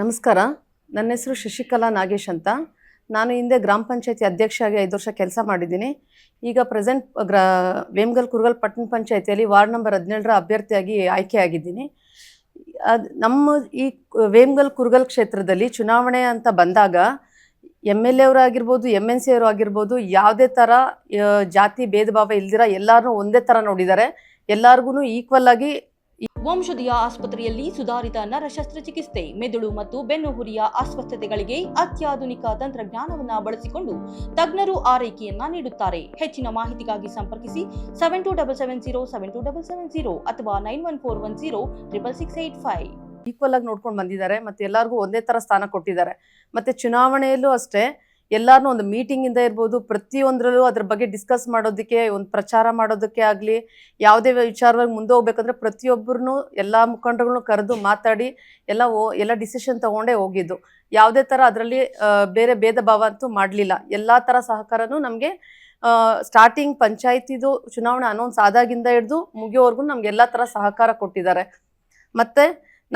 ನಮಸ್ಕಾರ. ನನ್ನ ಹೆಸರು ಶಶಿಕಲಾ ನಾಗೇಶ್ ಅಂತ. ನಾನು ಹಿಂದೆ ಗ್ರಾಮ ಪಂಚಾಯತಿ ಅಧ್ಯಕ್ಷೆಯಾಗಿ ಐದು ವರ್ಷ ಕೆಲಸ ಮಾಡಿದ್ದೀನಿ. ಈಗ ಪ್ರೆಸೆಂಟ್ ಗ್ರಾ ವೇಮಗಲ್ ಕುರುಗಲ್ ಪಟ್ಟಣ ಪಂಚಾಯತಿಯಲ್ಲಿ ವಾರ್ಡ್ ನಂಬರ್ ಹದಿನೇಳರ ಅಭ್ಯರ್ಥಿಯಾಗಿ ಆಯ್ಕೆಯಾಗಿದ್ದೀನಿ ಅದು ನಮ್ಮ ಈ ವೇಮಗಲ್ ಕುರುಗಲ್ ಕ್ಷೇತ್ರದಲ್ಲಿ ಚುನಾವಣೆ ಅಂತ ಬಂದಾಗ ಎಂ ಎಲ್ ಎ ಅವರಾಗಿರ್ಬೋದು, ಎಂ ಎನ್ ಸಿ ಅವರು ಆಗಿರ್ಬೋದು, ಯಾವುದೇ ಥರ ಜಾತಿ ಭೇದ ಭಾವ ಇಲ್ದಿರ ಎಲ್ಲರೂ ಒಂದೇ ಥರ ನೋಡಿದ್ದಾರೆ. ಎಲ್ಲರಿಗೂ ಈಕ್ವಲ್ ಆಗಿ ವಂಶದಿಯ ಆಸ್ಪತ್ರೆಯಲ್ಲಿ ಸುಧಾರಿತ ನರ ಶಸ್ತ್ರಚಿಕಿತ್ಸೆ ಮೆದುಳು ಮತ್ತು ಬೆನ್ನುಹುರಿಯ ಅಸ್ವಸ್ಥತೆಗಳಿಗೆ ಅತ್ಯಾಧುನಿಕ ತಂತ್ರಜ್ಞಾನವನ್ನ ಬಳಸಿಕೊಂಡು ತಜ್ಞರು ಆರೈಕೆಯನ್ನ ನೀಡುತ್ತಾರೆ. ಹೆಚ್ಚಿನ ಮಾಹಿತಿಗಾಗಿ ಸಂಪರ್ಕಿಸಿ seven two double seven zero seven two double seven zero ಅಥವಾ nine one four one zero triple six eight five equal ಆಗಿ ನೋಡ್ಕೊಂಡು ಬಂದಿದ್ದಾರೆ. ಮತ್ತೆ ಎಲ್ಲರಿಗೂ ಒಂದೇ ಥರ ಸ್ಥಾನ ಕೊಟ್ಟಿದ್ದಾರೆ. ಮತ್ತೆ ಚುನಾವಣೆಯಲ್ಲೂ ಅಷ್ಟೇ ಎಲ್ಲಾರನ್ನೂ ಒಂದು ಮೀಟಿಂಗ್ ಇಂದ ಇರ್ಬೋದು, ಪ್ರತಿಯೊಂದರಲ್ಲೂ ಅದ್ರ ಬಗ್ಗೆ ಡಿಸ್ಕಸ್ ಮಾಡೋದಕ್ಕೆ, ಒಂದು ಪ್ರಚಾರ ಮಾಡೋದಕ್ಕೆ ಆಗಲಿ, ಯಾವುದೇ ವಿಚಾರವಾಗಿ ಮುಂದೆ ಹೋಗ್ಬೇಕಂದ್ರೆ ಪ್ರತಿಯೊಬ್ಬರನ್ನು ಎಲ್ಲ ಮುಖಂಡರುಗಳನ್ನು ಕರೆದು ಮಾತಾಡಿ, ಎಲ್ಲ ಎಲ್ಲ ಡಿಸಿಷನ್ ತಗೊಂಡೇ ಹೋಗಿದ್ದು. ಯಾವುದೇ ಥರ ಅದರಲ್ಲಿ ಬೇರೆ ಭೇದ ಭಾವ ಅಂತೂ ಮಾಡಲಿಲ್ಲ. ಎಲ್ಲ ಥರ ಸಹಕಾರನೂ ನಮಗೆ ಸ್ಟಾರ್ಟಿಂಗ್ ಪಂಚಾಯತಿದು ಚುನಾವಣೆ ಅನೌನ್ಸ್ ಆದಾಗಿಂದ ಹಿಡಿದು ಮುಗಿಯೋವರೆಗೂ ನಮ್ಗೆ ಎಲ್ಲ ಥರ ಸಹಕಾರ ಕೊಟ್ಟಿದ್ದಾರೆ. ಮತ್ತೆ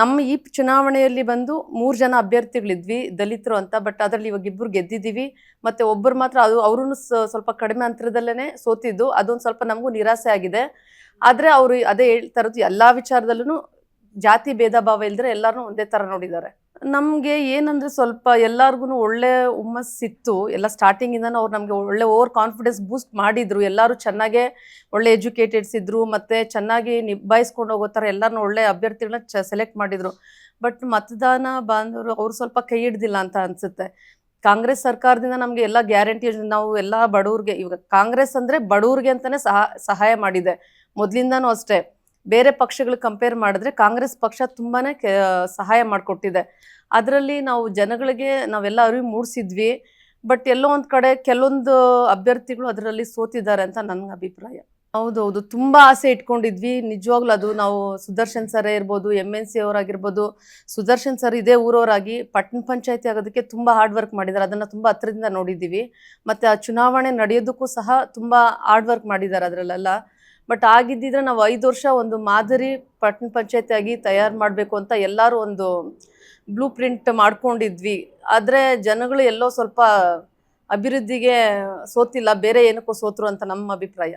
ನಮ್ಮ ಈ ಚುನಾವಣೆಯಲ್ಲಿ ಬಂದು ಮೂರು ಜನ ಅಭ್ಯರ್ಥಿಗಳಿದ್ವಿ, ದಲಿತರು ಅಂತ ಬಟ್ ಅದರಲ್ಲಿ ಇವಾಗ ಇಬ್ಬರು ಗೆದ್ದಿದ್ದೀವಿ. ಮತ್ತು ಒಬ್ಬರು ಮಾತ್ರ ಅದು ಅವರು ಸ್ವಲ್ಪ ಕಡಿಮೆ ಅಂತರದಲ್ಲೇ ಸೋತಿದ್ದು, ಅದೊಂದು ಸ್ವಲ್ಪ ನಮಗೂ ನಿರಾಸೆ ಆಗಿದೆ. ಆದರೆ ಅವರು ಅದೇ ಹೇಳ್ತಾ ಇರೋದು ಎಲ್ಲ ವಿಚಾರದಲ್ಲೂ ಜಾತಿ ಭೇದ ಭಾವ ಇಲ್ದ್ರೆ ಎಲ್ಲರನ್ನೂ ಒಂದೇ ಥರ ನೋಡಿದ್ದಾರೆ. ನಮಗೆ ಏನಂದ್ರೆ ಸ್ವಲ್ಪ ಎಲ್ಲರಿಗೂ ಒಳ್ಳೆ ಹುಮ್ಮಸ್ಸಿತ್ತು ಎಲ್ಲ ಸ್ಟಾರ್ಟಿಂಗಿಂದನೂ ಅವ್ರು ನಮಗೆ ಒಳ್ಳೆ ಓವರ್ ಕಾನ್ಫಿಡೆನ್ಸ್ ಬೂಸ್ಟ್ ಮಾಡಿದ್ರು. ಎಲ್ಲರೂ ಚೆನ್ನಾಗೇ ಒಳ್ಳೆ ಎಜುಕೇಟೆಡ್ಸ್ ಇದ್ರು ಮತ್ತೆ ಚೆನ್ನಾಗಿ ನಿಭಾಯಿಸ್ಕೊಂಡು ಹೋಗೋ ಥರ ಎಲ್ಲಾರು ಒಳ್ಳೆ ಅಭ್ಯರ್ಥಿಗಳನ್ನ ಸೆಲೆಕ್ಟ್ ಮಾಡಿದ್ರು. ಬಟ್ ಮತದಾನ ಬಾಂಧವರು ಅವ್ರು ಸ್ವಲ್ಪ ಕೈ ಹಿಡ್ದಿಲ್ಲ ಅಂತ ಅನ್ಸುತ್ತೆ. ಕಾಂಗ್ರೆಸ್ ಸರ್ಕಾರದಿಂದ ನಮಗೆ ಎಲ್ಲ ಗ್ಯಾರಂಟಿ ನಾವು ಎಲ್ಲ ಬಡವ್ರಿಗೆ ಇವಾಗ ಕಾಂಗ್ರೆಸ್ ಅಂದ್ರೆ ಬಡವ್ರಿಗೆ ಅಂತಾನೆ ಸಹ, ಸಹಾಯ ಮಾಡಿದೆ. ಮೊದಲಿಂದನೂ ಅಷ್ಟೇ. ಬೇರೆ ಪಕ್ಷಗಳು ಕಂಪೇರ್ ಮಾಡಿದ್ರೆ ಕಾಂಗ್ರೆಸ್ ಪಕ್ಷ ತುಂಬಾ ಸಹಾಯ ಮಾಡಿಕೊಟ್ಟಿದೆ. ಅದರಲ್ಲಿ ನಾವು ಜನಗಳಿಗೆ ನಾವೆಲ್ಲ ಅರಿವು ಮೂಡಿಸಿದ್ವಿ ಬಟ್ ಎಲ್ಲೋ ಒಂದು ಕಡೆ ಕೆಲವೊಂದು ಅಭ್ಯರ್ಥಿಗಳು ಅದರಲ್ಲಿ ಸೋತಿದ್ದಾರೆ ಅಂತ ನನ್ನ ಅಭಿಪ್ರಾಯ. ಹೌದೌದು, ತುಂಬ ಆಸೆ ಇಟ್ಕೊಂಡಿದ್ವಿ. ನಿಜವಾಗ್ಲೂ ಅದು ನಾವು ಸುದರ್ಶನ್ ಸರ್ ಇರ್ಬೋದು ಎಂ ಎನ್ ಸಿ ಅವರಾಗಿರ್ಬೋದು, ಸುದರ್ಶನ್ ಸರ್ ಇದೇ ಊರವರಾಗಿ ಪಟ್ಟಣ ಪಂಚಾಯತಿ ಆಗೋದಕ್ಕೆ ತುಂಬ ಹಾರ್ಡ್ ವರ್ಕ್ ಮಾಡಿದ್ದಾರೆ. ಅದನ್ನು ತುಂಬ ಹತ್ರದಿಂದ ನೋಡಿದ್ದೀವಿ. ಮತ್ತು ಆ ಚುನಾವಣೆ ನಡೆಯೋದಕ್ಕೂ ಸಹ ತುಂಬ ಹಾರ್ಡ್ ವರ್ಕ್ ಮಾಡಿದ್ದಾರೆ ಅದರಲ್ಲೆಲ್ಲ. ಬಟ್ ಆಗಿದ್ದಿದ್ರೆ ನಾವು ಐದು ವರ್ಷ ಒಂದು ಮಾದರಿ ಪಟ್ಟಣ ಪಂಚಾಯತಿಯಾಗಿ ತಯಾರು ಮಾಡಬೇಕು ಅಂತ ಎಲ್ಲರೂ ಒಂದು ಬ್ಲೂ ಪ್ರಿಂಟ್ ಮಾಡ್ಕೊಂಡಿದ್ವಿ. ಆದರೆ ಜನಗಳು ಎಲ್ಲೋ ಸ್ವಲ್ಪ ಅಭಿವೃದ್ಧಿಗೆ ಸೋತಿಲ್ಲ, ಬೇರೆ ಏನಕ್ಕೋ ಸೋತರು ಅಂತ ನಮ್ಮ ಅಭಿಪ್ರಾಯ.